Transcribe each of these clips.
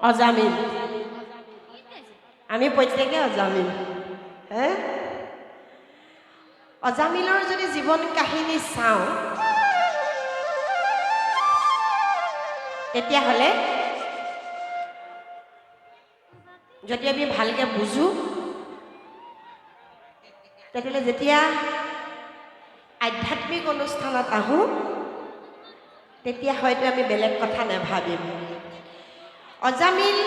অজামিন আমি প্ৰত্যেকে অজামিন হে অজামিলৰ যদি জীৱন কাহিনী চাওঁ, তেতিয়াহ'লে যদি আমি ভালকৈ বুজোঁ, তেতিয়াহ'লে যেতিয়া আধ্যাত্মিক অনুষ্ঠানত আহোঁ, তেতিয়া হয়তো আমি বেলেগ কথা নাভাবিম। অজামিল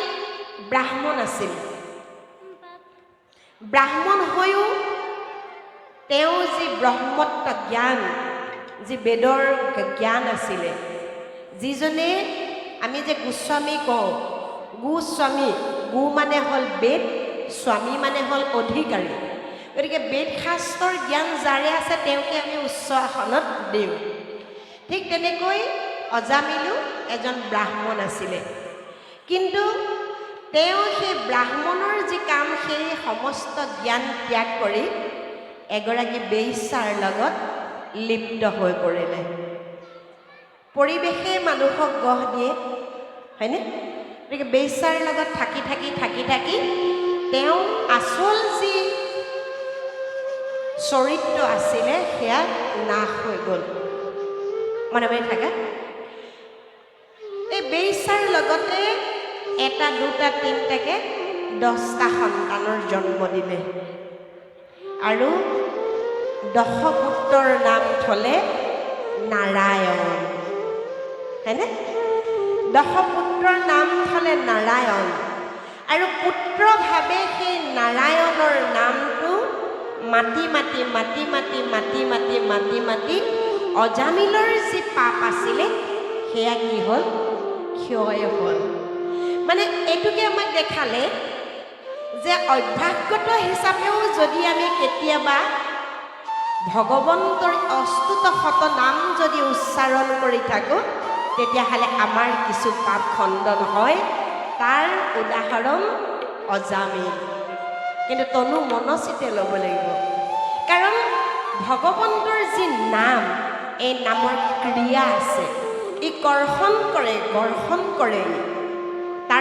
ব্ৰাহ্মণ আছিল। ব্ৰাহ্মণ হৈও তেওঁ যি ব্ৰহ্মত্ব জ্ঞান, যি বেদৰ জ্ঞান আছিলে, যিজনে আমি যে গোস্বামী কওঁ, গোস্বামী, গো মানে হ'ল বেদ, স্বামী মানে হ'ল অধিকাৰী। গতিকে বেদ শাস্ত্ৰৰ জ্ঞান যাৰে আছে, তেওঁকে আমি উচ্চ আসনত দিওঁ। ঠিক তেনেকৈ অজামিলো এজন ব্ৰাহ্মণ আছিলে। কিন্তু তেওঁ সেই ব্ৰাহ্মণৰ যি কাম, সেই সমস্ত জ্ঞান ত্যাগ কৰি এগৰাকী বেইচাৰ লগত লিপ্ত হৈ পৰিলে। পৰিৱেশে মানুহক গঢ় দিয়ে, হয়নে? গতিকে বেইচাৰ লগত থাকি থাকি থাকি থাকি তেওঁ আচল যি চৰিত্ৰ আছিলে, সেয়া নাশ হৈ গ'ল। মনে মনে থাকা? এই বেইচাৰ লগতে এটা দুটা তিনিটাকে দহটা সন্তানৰ জন্ম দিলে। আৰু দশপুত্ৰৰ নাম থলে নাৰায়ণ। হয়নে? দশপুত্ৰৰ নাম থলে নাৰায়ণ। আৰু পুত্ৰভাৱে সেই নাৰায়ণৰ নামটো মাতি মাতি মাতি মাতি মাতি মাতি মাতি মাতি অজামিলৰ যি পাপ আছিলে, সেয়া কি হ'ল? ক্ষয় হ'ল। মানে এইটোকে আমাক দেখালে যে অভ্যাসগত হিচাপেও যদি আমি কেতিয়াবা ভগৱন্তৰ অস্তুত শত নাম যদি উচ্চাৰণ কৰি থাকোঁ, তেতিয়াহ'লে আমাৰ কিছু পাপ খণ্ডন হয় তাৰ উদাহৰণ অজামিল কিন্তু তনু মনচিতে ল'ব লাগিব। কাৰণ ভগৱন্তৰ যি নাম, এই নামৰ ক্ৰিয়া আছে। ই কৰ্ষণ কৰে গৰ্ষণ কৰে।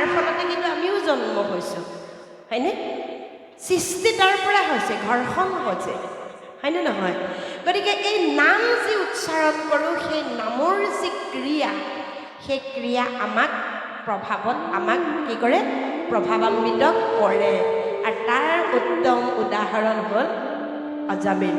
তাৰ ফলতে কিন্তু আমিও জন্ম হৈছোঁ। হয়নে? সৃষ্টি তাৰ পৰা হৈছে ঘৰখন হৈছে। হয়নে নহয়? গতিকে এই নাম যি উচ্চাৰণ কৰোঁ, সেই নামৰ যি ক্ৰিয়া, সেই ক্ৰিয়া আমাক প্ৰভাৱত, আমাক কি কৰে? প্ৰভাৱান্বিত কৰে। আৰু তাৰ উত্তম উদাহৰণ হ'ল অজামিল।